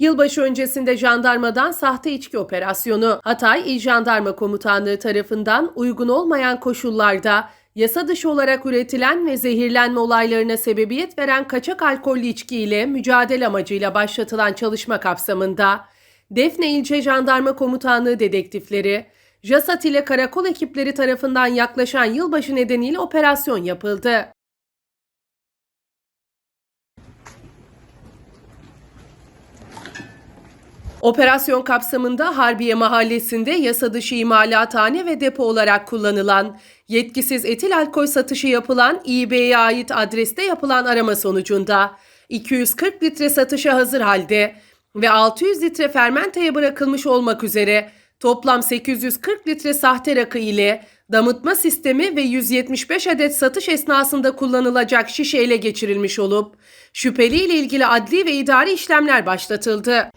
Yılbaşı öncesinde jandarmadan sahte içki operasyonu. Hatay İl Jandarma Komutanlığı tarafından uygun olmayan koşullarda yasa dışı olarak üretilen ve zehirlenme olaylarına sebebiyet veren kaçak alkollü içki ile mücadele amacıyla başlatılan çalışma kapsamında Defne İlçe Jandarma Komutanlığı dedektifleri, JASAT ile karakol ekipleri tarafından yaklaşan yılbaşı nedeniyle operasyon yapıldı. Operasyon kapsamında Harbiye Mahallesi'nde yasa dışı imalathane ve depo olarak kullanılan, yetkisiz etil alkol satışı yapılan İB'ye ait adreste yapılan arama sonucunda 240 litre satışa hazır halde ve 600 litre fermenteye bırakılmış olmak üzere toplam 840 litre sahte rakı ile damıtma sistemi ve 175 adet satış esnasında kullanılacak şişe ele geçirilmiş olup şüpheli ile ilgili adli ve idari işlemler başlatıldı.